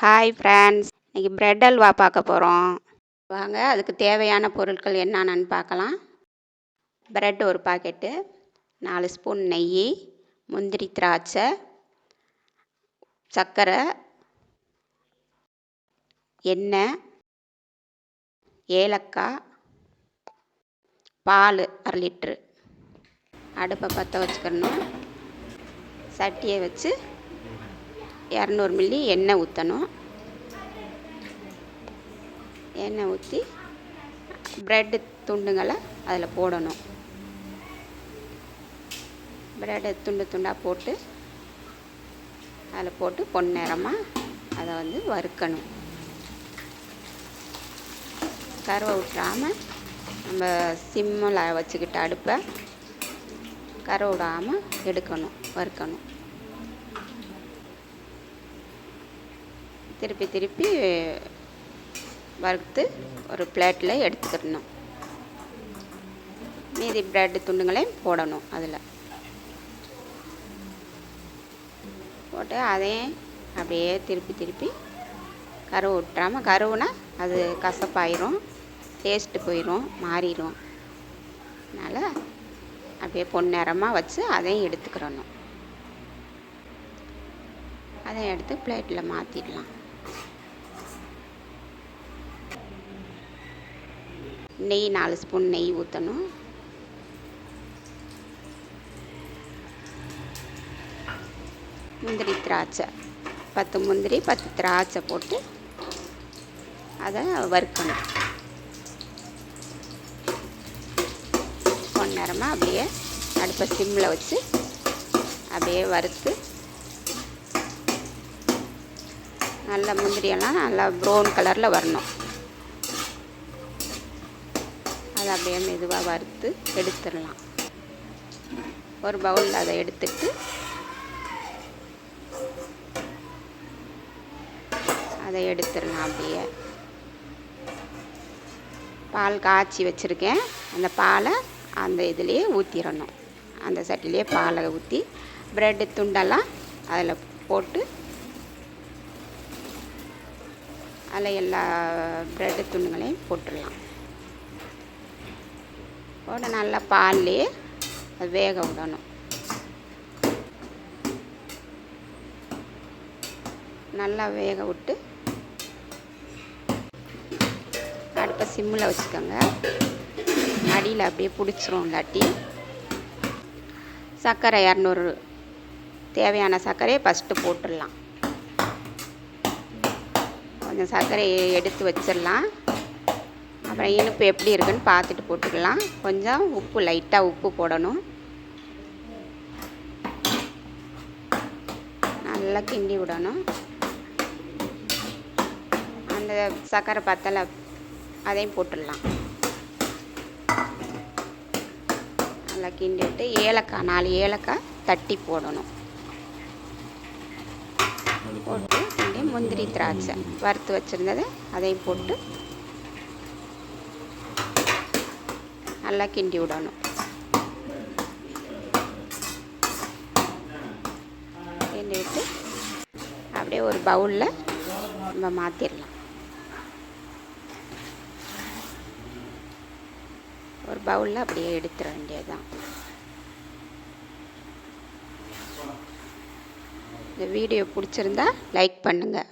Hi friends இன்றைக்கி bread halwa பார்க்க போகிறோம் வாங்க அதுக்கு தேவையான பொருட்கள் என்னென்னு பார்க்கலாம். ப்ரெட் ஒரு பாக்கெட்டு நாலு ஸ்பூன் நெய் முந்திரி திராட்சை சர்க்கரை எண்ணெய் ஏலக்காய் பால் அரை லிட்ரு அடுப்பை பற்ற வச்சுக்கணும். சட்டியை வச்சு இரநூறு மில்லி எண்ணெய் ஊற்றணும். எண்ணெய் ஊற்றி ப்ரெட்டு துண்டுங்களை அதில் போடணும். ப்ரெட்டை துண்டு துண்டாக போட்டு அதில் போட்டு பொன்னிறமாக அதை வந்து வறுக்கணும். கருவை விட்டுறாமல் நம்ம சிம்மில் வச்சுக்கிட்டு அடுப்பை கரை விடாமல் எடுக்கணும் வறுக்கணும். திருப்பி திருப்பி வறுத்து ஒரு பிளேட்டில் எடுத்துக்கிடணும் மீதி பிரெட் துண்டுங்களையும் போடணும் அதில். போட்டு அதையும் அப்படியே திருப்பி திருப்பி கருவு விட்டுறாமல் கருவுனா அது கசப்பாயிரும் டேஸ்ட்டு போயிடும் மாறிடும் அதனால் அப்படியே பொன்னிறமாக வச்சு அதையும் எடுத்துக்கிறணும் அதையும் எடுத்து பிளேட்டில் மாற்றிடலாம் நெய் நாலு ஸ்பூன் நெய் ஊற்றணும் முந்திரி திராட்சை பத்து முந்திரி பத்து திராட்சை போட்டு அதை வறுக்கணும். நேரமாக அப்படியே அடுப்பை சிம்மில் வச்சு அப்படியே வறுத்து நல்லா முந்திரியெல்லாம் நல்லா ப்ரௌன் கலரில் வரணும். அதை அப்படியே மெதுவாக வறுத்து எடுத்துடலாம். ஒரு பவுலில் அதை எடுத்துட்டு அதை எடுத்துடலாம் அப்படியே. பால் காய்ச்சி வச்சுருக்கேன். அந்த பாலை அந்த இதுலேயே ஊற்றிடணும் அந்த சட்டிலேயே பாலை ஊற்றி ப்ரெட்டு துண்டெல்லாம் அதில் போட்டு அதில் எல்லா ப்ரெட்டு துண்டுங்களையும் போட்டுடலாம். போட்டு நல்லா பால் அது வேக விடணும். நல்லா வேக விட்டு அடுப்பை சிம்மில் வச்சுக்கோங்க. அடியில் அப்படியே பிடிச்சிரும் இல்லாட்டி. சர்க்கரை இரநூறு தேவையான சர்க்கரையை ஃபஸ்ட்டு போட்டுடலாம். கொஞ்சம் சர்க்கரையை எடுத்து வச்சிடலாம். அப்புறம் இனிப்பு எப்படி இருக்குன்னு பார்த்துட்டு போட்டுக்கலாம். கொஞ்சம் உப்பு லைட்டாக உப்பு போடணும். நல்லா கிண்டி விடணும். அந்த சர்க்கரை பத்தலை அதையும் போட்டுடலாம். நல்லா கிண்டி விட்டு ஏலக்காய் நாலு ஏலக்காய் தட்டி போடணும். போட்டு முந்திரி திராட்சை வறுத்து வச்சுருந்ததை அதையும் போட்டு நல்லா கிண்டி விடணும். கிண்டி விட்டு அப்படியே ஒரு பவுலில் நம்ம மாற்றிடலாம் ஒரு பவுலில் அப்படியே எடுத்துட வேண்டியதுதான். இந்த வீடியோ பிடிச்சிருந்தா லைக் பண்ணுங்கள்